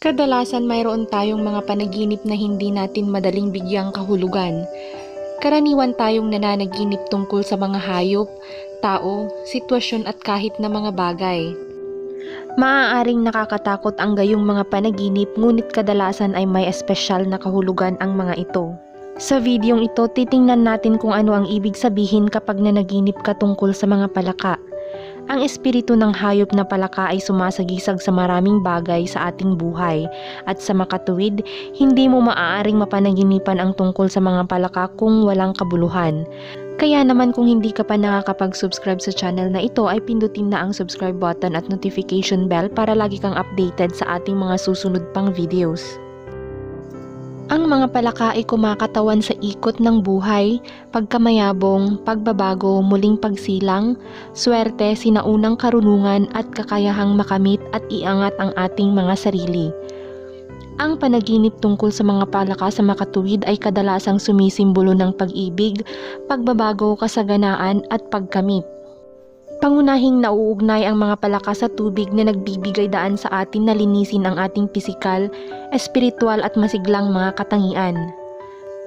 Kadalasan mayroon tayong mga panaginip na hindi natin madaling bigyang kahulugan. Karaniwan tayong nananaginip tungkol sa mga hayop, tao, sitwasyon at kahit na mga bagay. Maaaring nakakatakot ang gayong mga panaginip ngunit kadalasan ay may espesyal na kahulugan ang mga ito. Sa videong ito, titingnan natin kung ano ang ibig sabihin kapag nanaginip ka tungkol sa mga palaka. Ang espiritu ng hayop na palaka ay sumasagisag sa maraming bagay sa ating buhay at sa makatuwid, hindi mo maaaring mapanaginipan ang tungkol sa mga palaka kung walang kabuluhan. Kaya naman kung hindi ka pa nakakapag-subscribe sa channel na ito ay pindutin na ang subscribe button at notification bell para lagi kang updated sa ating mga susunod pang videos. Ang mga palaka ay kumakatawan sa ikot ng buhay, pagkamayabong, pagbabago, muling pagsilang, swerte, sinaunang karunungan at kakayahang makamit at iangat ang ating mga sarili. Ang panaginip tungkol sa mga palaka sa makatuwid ay kadalasang sumisimbolo ng pag-ibig, pagbabago, kasaganaan at pagkamit. Pangunahing nauugnay ang mga palaka sa tubig na nagbibigay daan sa atin na linisin ang ating pisikal, espiritual at masiglang mga katangian.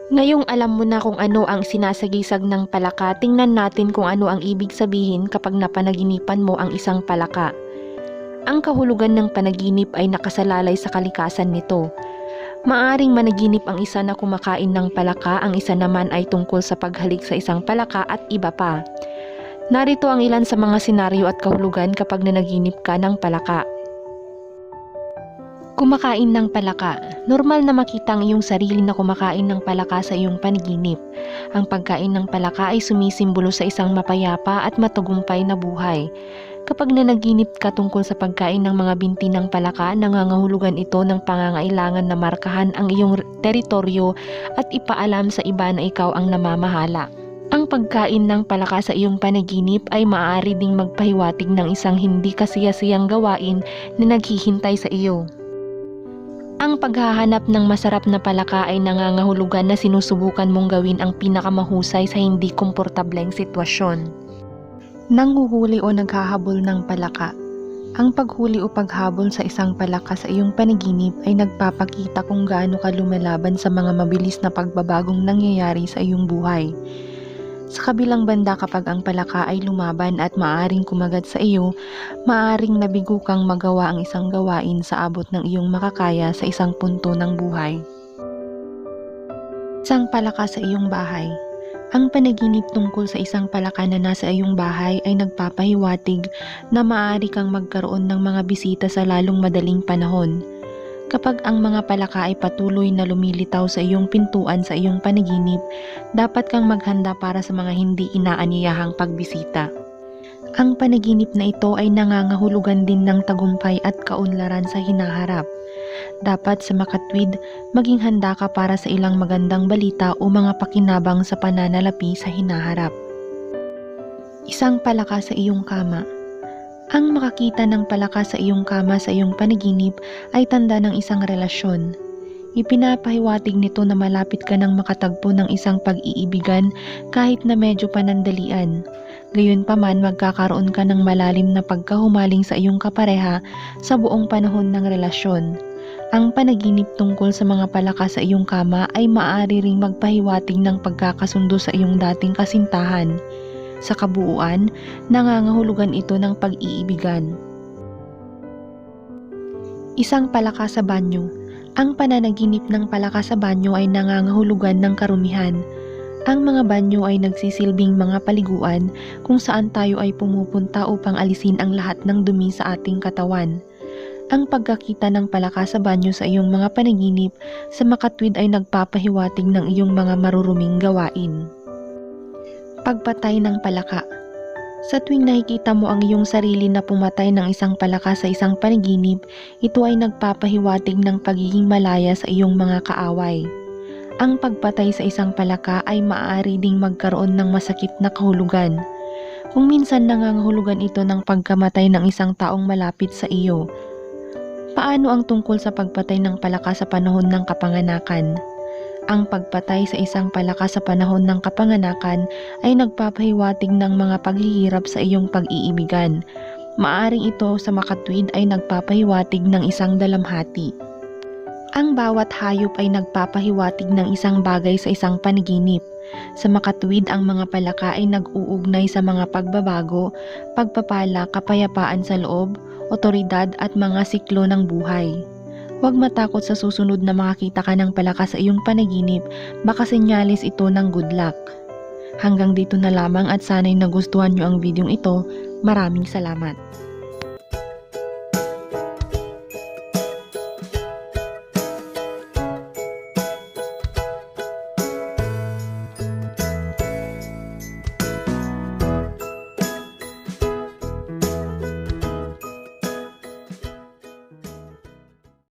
Ngayong alam mo na kung ano ang sinasagisag ng palaka, tingnan natin kung ano ang ibig sabihin kapag napanaginipan mo ang isang palaka. Ang kahulugan ng panaginip ay nakasalalay sa kalikasan nito. Maaring managinip ang isa na kumakain ng palaka, ang isa naman ay tungkol sa paghalik sa isang palaka at iba pa. Narito ang ilan sa mga senaryo at kahulugan kapag nanaginip ka ng palaka. Kumakain ng palaka. Normal na makita ang iyong sarili na kumakain ng palaka sa iyong panaginip. Ang pagkain ng palaka ay sumisimbolo sa isang mapayapa at matagumpay na buhay. Kapag nanaginip ka tungkol sa pagkain ng mga binti ng palaka, nangangahulugan ito ng pangangailangan na markahan ang iyong teritoryo at ipaalam sa iba na ikaw ang namamahala. Ang pagkain ng palaka sa iyong panaginip ay maaari ding magpahiwatig ng isang hindi kasiyasiyang gawain na naghihintay sa iyo. Ang paghahanap ng masarap na palaka ay nangangahulugan na sinusubukan mong gawin ang pinakamahusay sa hindi komportableng sitwasyon. Nanghuhuli o naghahabol ng palaka Ang paghuli o paghabol sa isang palaka sa iyong panaginip ay nagpapakita kung gaano ka lumalaban sa mga mabilis na pagbabagong nangyayari sa iyong buhay. Sa kabilang banda kapag ang palaka ay lumaban at maaring kumagat sa iyo, maaring nabigo kang magawa ang isang gawain sa abot ng iyong makakaya sa isang punto ng buhay. Isang palaka sa iyong bahay Ang panaginip tungkol sa isang palaka na nasa iyong bahay ay nagpapahiwatig na maaari kang magkaroon ng mga bisita sa lalong madaling panahon. Kapag ang mga palaka ay patuloy na lumilitaw sa iyong pintuan sa iyong panaginip, dapat kang maghanda para sa mga hindi inaanyayahang pagbisita. Ang panaginip na ito ay nangangahulugan din ng tagumpay at kaunlaran sa hinaharap. Dapat sa makatwid, maging handa ka para sa ilang magandang balita o mga pakinabang sa pananalapi sa hinaharap. Isang palaka sa iyong kama ang makakita ng palaka sa iyong kama sa iyong panaginip ay tanda ng isang relasyon. Ipinapahiwatig nito na malapit ka ng makatagpo ng isang pag-iibigan kahit na medyo panandalian. Gayunpaman magkakaroon ka ng malalim na pagkahumaling sa iyong kapareha sa buong panahon ng relasyon. Ang panaginip tungkol sa mga palaka sa iyong kama ay maaari ring magpahiwatig ng pagkakasundo sa iyong dating kasintahan. Sa kabuuan, nangangahulugan ito ng pag-iibigan. Isang palaka sa banyo. Ang pananaginip ng palaka sa banyo ay nangangahulugan ng karumihan. Ang mga banyo ay nagsisilbing mga paliguan kung saan tayo ay pumupunta upang alisin ang lahat ng dumi sa ating katawan. Ang pagkakita ng palaka sa banyo sa iyong mga panaginip sa makatwid ay nagpapahiwatig ng iyong mga maruruming gawain. Pagpatay ng palaka Sa tuwing nakikita mo ang iyong sarili na pumatay ng isang palaka sa isang panaginip, ito ay nagpapahiwatig ng pagiging malaya sa iyong mga kaaway. Ang pagpatay sa isang palaka ay maaari ding magkaroon ng masakit na kahulugan. Kung minsan nangangahulugan ito ng pagkamatay ng isang taong malapit sa iyo. Paano ang tungkol sa pagpatay ng palaka sa panahon ng kapanganakan? Ang pagpatay sa isang palaka sa panahon ng kapanganakan ay nagpapahiwatig ng mga paghihirap sa iyong pag-iibigan. Maaring ito sa makatwid ay nagpapahiwatig ng isang dalamhati. Ang bawat hayop ay nagpapahiwatig ng isang bagay sa isang panaginip. Sa makatuwid ang mga palaka ay nag-uugnay sa mga pagbabago, pagpapala, kapayapaan sa loob, otoridad at mga siklo ng buhay. Huwag matakot sa susunod na makakita ka ng palaka sa iyong panaginip, baka senyalis ito ng good luck. Hanggang dito na lamang at sana'y nagustuhan nyo ang videong ito. Maraming salamat.